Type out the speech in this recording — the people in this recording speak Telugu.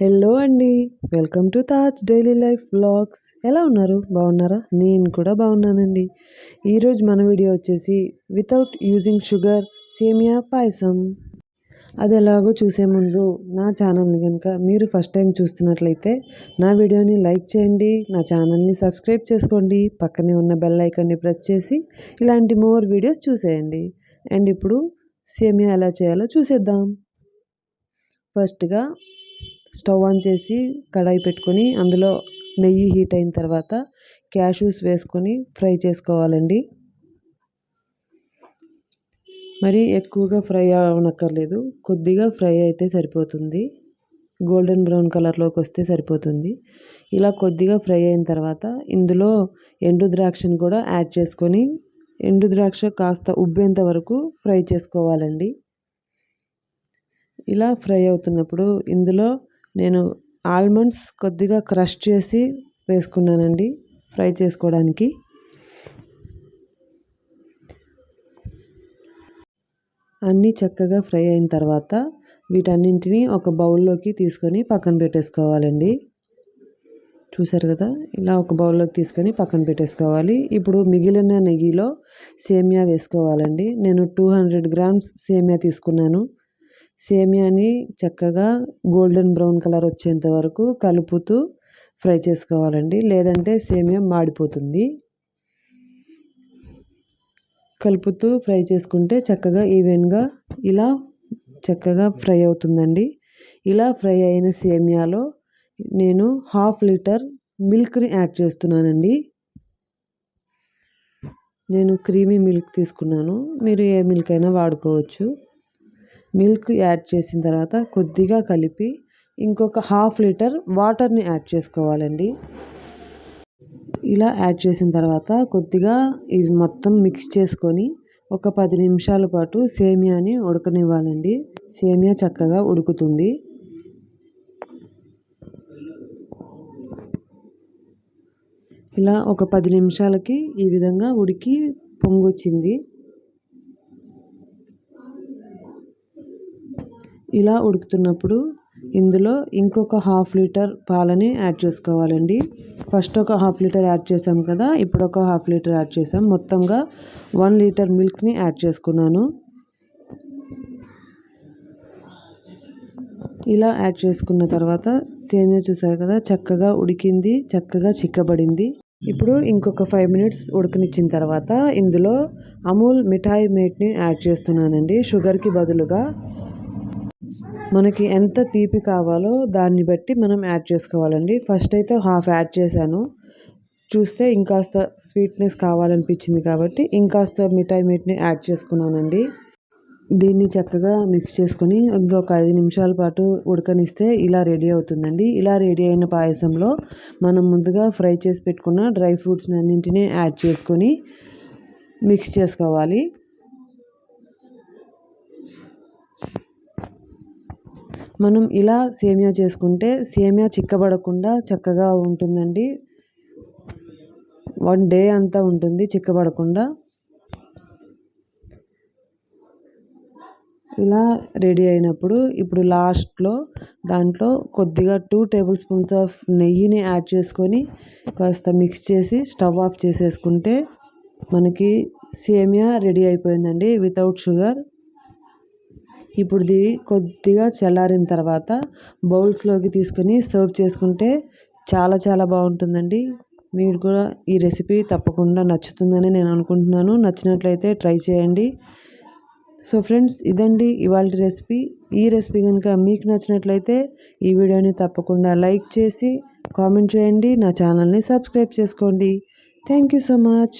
హలో అండి. Welcome to Taj daily life blogs ఎలా ఉన్నారు? బాగున్నారా? నేను కూడా బాగున్నానండి. ఈరోజు మన వీడియో వచ్చేసి వితౌట్ యూజింగ్ షుగర్ సేమియా పాయసం. అది ఎలాగో చూసే ముందు నా ఛానల్ని కనుక మీరు ఫస్ట్ టైం చూస్తున్నట్లయితే నా వీడియోని లైక్ చేయండి నా ఛానల్ని సబ్స్క్రైబ్ చేసుకోండి పక్కనే ఉన్న బెల్ ఐకాన్ని ప్రెస్ చేసి ఇలాంటి మోర్ వీడియోస్ చూసేయండి. అండ్ ఇప్పుడు సేమియా ఎలా చేయాలో చూసేద్దాం. ఫస్ట్గా స్టవ్ ఆన్ చేసి కడాయి పెట్టుకొని అందులో నెయ్యి హీట్ అయిన తర్వాత క్యాషూస్ వేసుకొని ఫ్రై చేసుకోవాలండి. మరి ఎక్కువగా ఫ్రై అవనక్కర్లేదు. కొద్దిగా ఫ్రై అయితే సరిపోతుంది. గోల్డెన్ బ్రౌన్ కలర్లోకి వస్తే సరిపోతుంది. ఇలా కొద్దిగా ఫ్రై అయిన తర్వాత ఇందులో ఎండు ద్రాక్షను కూడా యాడ్ చేసుకొని ఎండు ద్రాక్ష కాస్త ఉబ్బేంత వరకు ఫ్రై చేసుకోవాలండి. ఇలా ఫ్రై అవుతున్నప్పుడు ఇందులో నేను ఆల్మండ్స్ కొద్దిగా క్రష్ చేసి వేసుకున్నానండి ఫ్రై చేసుకోవడానికి. అన్నీ చక్కగా ఫ్రై అయిన తర్వాత వీటన్నింటినీ ఒక బౌల్లోకి తీసుకొని పక్కన పెట్టేసుకోవాలండి. చూసారు కదా ఇలా ఒక బౌల్లోకి తీసుకొని పక్కన పెట్టేసుకోవాలి. ఇప్పుడు మిగిలిన నెయ్యిలో సేమియా వేసుకోవాలండి. నేను టూ హండ్రెడ్ గ్రామ్స్ సేమియా తీసుకున్నాను. సేమియాని చక్కగా గోల్డెన్ బ్రౌన్ కలర్ వచ్చేంత వరకు కలుపుతూ ఫ్రై చేసుకోవాలండి. లేదంటే సేమియా మాడిపోతుంది. కలుపుతూ ఫ్రై చేసుకుంటే చక్కగా ఈవెన్గా ఇలా చక్కగా ఫ్రై అవుతుందండి. ఇలా ఫ్రై అయిన సేమియాలో నేను హాఫ్ లీటర్ మిల్క్ని యాడ్ చేస్తున్నానండి. నేను క్రీమీ మిల్క్ తీసుకున్నాను. మీరు ఏ మిల్క్ అయినా వాడుకోవచ్చు. మిల్క్ యాడ్ చేసిన తర్వాత కొద్దిగా కలిపి ఇంకొక హాఫ్ లీటర్ వాటర్ని యాడ్ చేసుకోవాలండి. ఇలా యాడ్ చేసిన తర్వాత కొద్దిగా ఇవి మొత్తం మిక్స్ చేసుకొని ఒక పది నిమిషాల పాటు సేమియాని ఉడకనివ్వాలండి. సేమియా చక్కగా ఉడుకుతుంది. ఇలా ఒక పది నిమిషాలకి ఈ విధంగా ఉడికి పొంగొచ్చింది. ఇలా ఉడుకుతున్నప్పుడు ఇందులో ఇంకొక హాఫ్ లీటర్ పాలని యాడ్ చేసుకోవాలండి. ఫస్ట్ ఒక హాఫ్ లీటర్ యాడ్ చేసాం కదా ఇప్పుడు ఒక హాఫ్ లీటర్ యాడ్ చేసాం మొత్తంగా వన్ లీటర్ మిల్క్ని యాడ్ చేసుకున్నాను. ఇలా యాడ్ చేసుకున్న తర్వాత సేమియా చూసారు కదా చక్కగా ఉడికింది చక్కగా చిక్కబడింది. ఇప్పుడు ఇంకొక ఫైవ్ మినిట్స్ ఉడకనిచ్చిన తర్వాత ఇందులో అమూల్ మిఠాయి మేట్ని యాడ్ చేస్తున్నానండి. షుగర్కి బదులుగా మనకి ఎంత తీపి కావాలో దాన్ని బట్టి మనం యాడ్ చేసుకోవాలండి. ఫస్ట్ అయితే హాఫ్ యాడ్ చేశాను. చూస్తే ఇంకాస్త స్వీట్నెస్ కావాలనిపించింది కాబట్టి ఇంకాస్త మిఠాయి మీట్ని యాడ్ చేసుకున్నానండి. దీన్ని చక్కగా మిక్స్ చేసుకొని ఇంకొక ఐదు నిమిషాల పాటు ఉడకనిస్తే ఇలా రెడీ అవుతుందండి. ఇలా రెడీ అయిన పాయసంలో మనం ముందుగా ఫ్రై చేసి పెట్టుకున్న డ్రై ఫ్రూట్స్ని అన్నింటినీ యాడ్ చేసుకొని మిక్స్ చేసుకోవాలి. మనం ఇలా సేమియా చేసుకుంటే సేమియా చిక్కబడకుండా చక్కగా ఉంటుందండి. వన్ డే అంతా ఉంటుంది చిక్కబడకుండా. ఇలా రెడీ అయినప్పుడు ఇప్పుడు లాస్ట్లో దాంట్లో కొద్దిగా టూ టేబుల్ స్పూన్స్ ఆఫ్ నెయ్యిని యాడ్ చేసుకొని కాస్త మిక్స్ చేసి స్టవ్ ఆఫ్ చేసేసుకుంటే మనకి సేమియా రెడీ అయిపోయిందండి వితౌట్ షుగర్. ఇప్పుడు ఇది కొద్దిగా చల్లారిన తర్వాత బౌల్స్లోకి తీసుకొని సర్వ్ చేసుకుంటే చాలా చాలా బాగుంటుందండి. మీరు కూడా ఈ రెసిపీ తప్పకుండా నచ్చుతుందని నేను అనుకుంటున్నాను. నచ్చినట్లయితే ట్రై చేయండి. సో ఫ్రెండ్స్ ఇదండి ఇవాళ రెసిపీ. ఈ రెసిపీ కనుక మీకు నచ్చినట్లయితే ఈ వీడియోని తప్పకుండా లైక్ చేసి కామెంట్ చేయండి. నా ఛానల్ని సబ్స్క్రైబ్ చేసుకోండి. Thank you so much.